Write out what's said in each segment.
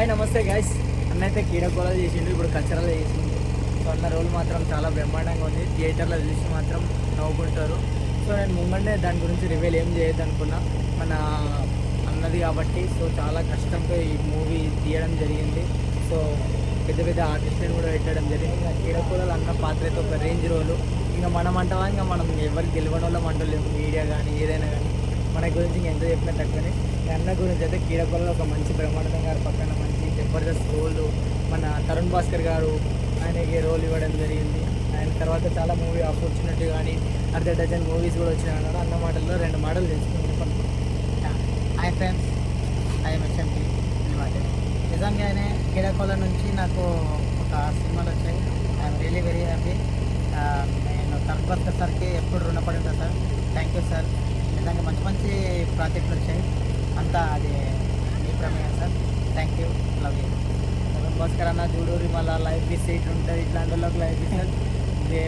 Hi నమస్తే guys అన్న అయితే కీడకోల చేసిండు ఇప్పుడు కల్చరల్ చేసిండు సో అన్న రోల్ మాత్రం చాలా బ్రహ్మాండంగా ఉంది. థియేటర్లో చూసి మాత్రం నవ్వుకుంటారు. సో నేను ముంగండే దాని గురించి రివీల్ ఏం చేయొద్దు అనుకున్నా. మన అన్నది కాబట్టి సో చాలా కష్టంతో ఈ మూవీ తీయడం జరిగింది. సో పెద్ద పెద్ద ఆర్టిస్ట్ని కూడా పెట్టడం జరిగింది. ఇంకా కీడకోలలు అన్న పాత్ర అయితే ఒక రేంజ్ రోలు. ఇంకా మనం అంటావా ఇంకా మనం ఎవరికి తెలియని వాళ్ళం అంటలేము. మీడియా కానీ ఏదైనా కానీ మన గురించి ఇంకా ఎంత చెప్పినా తక్కువనే అన్న గురించి అయితే కీడకోలలో ఒక మంచి బ్రహ్మానందం గారు పక్కన మంచి జబర్దస్త్ రోల్ మన తరుణ్ భాస్కర్ గారు ఆయనకి రోల్ ఇవ్వడం జరిగింది. ఆయన తర్వాత చాలా మూవీ ఆపర్చునిటీ కానీ అర్ధ డజన్ మూవీస్ కూడా వచ్చినాయి అన్నారు. అన్న మాటల్లో రెండు మాటలు తెలుసుకుంటాం హాయ్ ఫ్రెండ్స్ ఐఎమ్ ఎస్ఎంపీ అనమాట నిజంగానే క్రీడాకోల నుంచి నాకు ఒక సినిమాలు వచ్చాయి. ఐఎమ్ రియలీ వెరీ హ్యాపీ నేను తరుణ్ సార్కి ఎప్పుడు రుణపడి ఉంటాను సార్. థ్యాంక్ యూ సార్ నిజంగా మంచి మంచి ప్రాజెక్టులు వచ్చాయి అంతా అది మీ ప్రమేయం sir thank you love you Tarun Bhaskar అన్న చూడూరి మళ్ళీ లైఫ్ ఇస్ సీట్ ఉంటుంది ఇట్లాంటి వాళ్ళకి లైఫ్ ఇస్తారు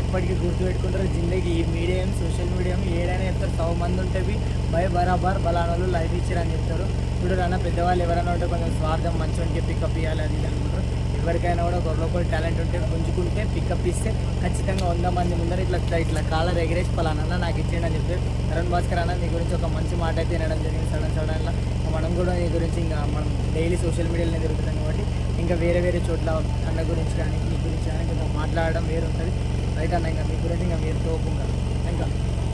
ఎప్పటికీ గుర్తుపెట్టుకుంటారు జిందగీ ఈ మీడియం సోషల్ మీడియం ఏడైనా చెప్తారు సవ మంది ఉంటుంది భయ బరాబర్ బలానాలు లైఫ్ ఇచ్చారని చెప్తారు. ఇప్పుడు అన్న పెద్దవాళ్ళు ఎవరైనా ఉంటే కొంచెం స్వార్థం మంచివానికి పికప్ ఇవ్వాలి అది అనుకుంటారు. ఎవరికైనా కూడా ఒక లోకల్ టాలెంట్ ఉంటే గుంజుకుంటే పికప్ ఇస్తే ఖచ్చితంగా వంద మంది ముందర ఇట్లా ఇట్లా కాలర్ ఎగరేసి పలానా నాకు ఇచ్చేయండి అని చెప్పి తరుణ్ భాస్కర్ అన్న నీ గురించి ఒక మంచి మాట అయితే వినడం జరిగింది సడన్ సడన్గా. మనం కూడా నీ గురించి ఇంకా మనం డైలీ సోషల్ మీడియాలో తిరుగుతున్నాం కాబట్టి ఇంకా వేరే వేరే చోట్ల అన్న గురించి కానీ మీ గురించి కానీ కొంచెం మాట్లాడడం వేరు ఉంటుంది రైట్ అన్న ఇంకా మీ గురించి ఇంకా మీరు తోపు ఇంకా ఇంకా.